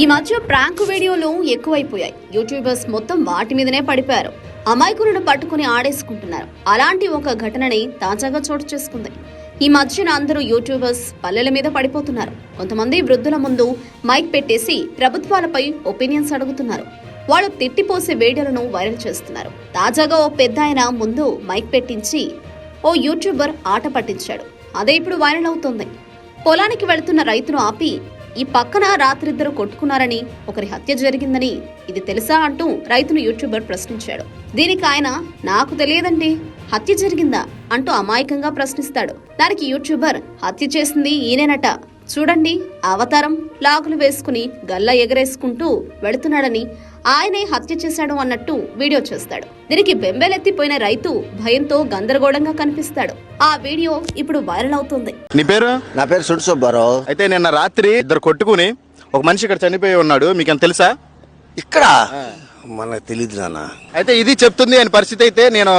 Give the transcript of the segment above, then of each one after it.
ఈ మధ్య ప్రాంక్ వీడియోలు ఎక్కువైపోయాయి. యూట్యూబర్స్ మొత్తం వాటి మీదనే పడిపోయారు. అమాయకులను పట్టుకుని ఆడేసుకుంటున్నారు. అలాంటి ఒక ఘటనని తాజాగా చోటు చేసుకుంది. ఈ మధ్యన అందరూ యూట్యూబర్స్ పల్లెల మీద పడిపోతున్నారు. కొంతమంది వృద్ధుల ముందు మైక్ పెట్టేసి ప్రభుత్వాలపై ఒపీనియన్స్ అడుగుతున్నారు. వాళ్ళు తిట్టిపోసే వీడియోలను వైరల్ చేస్తున్నారు. తాజాగా ఓ పెద్ద ఆయన ముందు మైక్ పెట్టించి ఓ యూట్యూబర్ ఆట పట్టించాడు. అదే ఇప్పుడు వైరల్ అవుతుంది. పొలానికి వెళుతున్న రైతును ఆపి ఈ పక్కన రాత్రిద్దరు కొట్టుకున్నారని ఒకరి హత్య జరిగిందని ఇది తెలుసా అంటూ రైతును యూట్యూబర్ ప్రశ్నించాడు. దీనికి ఆయన నాకు తెలియదండి హత్య జరిగిందా? అంటూ అమాయకంగా ప్రశ్నిస్తాడు. దానికి యూట్యూబర్ హత్య చేసింది ఈయనేనట. చూడండి అవతారం లాగులు వేసుకుని గల్ల ఎగరేసుకుంటూ వెళుతున్నాడని ఆయనే హత్య చేశాడు అన్నట్టు వీడియో చేస్తాడు. దీనికి బెంబేలెత్తిపోయిన రైతు భయంతో గందరగోళంగా కనిపిస్తాడు. ఆ వీడియో ఇప్పుడు వైరల్ అవుతుంది. నీ పేరు? నా పేరు సుడు సుబ్బారావు అయితే నిన్న రాత్రి ఇద్దరు కొట్టుకుని ఒక మనిషి ఇక్కడ చనిపోయి ఉన్నాడు. మీకు తెలుసా? ఇక్కడ? మనకు తెలియదు నాన్న. అయితే ఇది చెప్తుంది అని పరిస్థితి అయితే నేను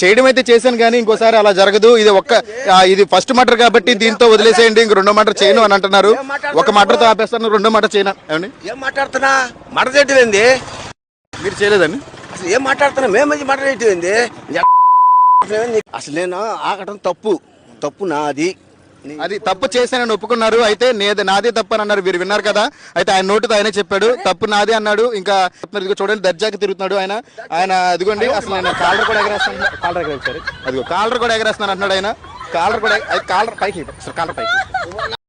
చేయడం అయితే చేశాను కానీ ఇంకోసారి అలా జరగదు. ఇది ఒక్క ఇది ఫస్ట్ మటర్ కాబట్టి దీంతో వదిలేసేయండి ఇంక రెండో మటర్ చేయను అని అంటున్నారు. ఒక మటర్తో ఆపేస్తాను రెండో మటర్ చేయను. ఏమండి? ఏం మాట్లాడుతున్నా? మడ చేయటం ఏంది మీరు చేయలేదండి? అసలు ఏం మాట్లాడుతున్నా మేము మంచి మడ చేయటం ఏంది అసలు నేను ఆగటం తప్పు. తప్పు నాది. అది తప్పు చేశానని ఒప్పుకున్నారు. అయితే నేది నాదే తప్పు అని అన్నారు. మీరు విన్నారు కదా. అయితే ఆయన నోటితో ఆయనే చెప్పాడు. తప్పు నాదే అన్నాడు. ఇంకా చూడండి దర్జాకి తిరుగుతున్నాడు ఆయన. ఆయన అదిగోండి అసలు ఆయన కాలర్ కూడా ఎగరేస్తాను కాలర్ ఎగరేస్తారు అదిగో కాలర్ కూడా ఎగరేస్తున్నాను అంటున్నాడు ఆయన. కాలర్ కూడా కాలర్ పైకి అసలు కాలర్ పైకి.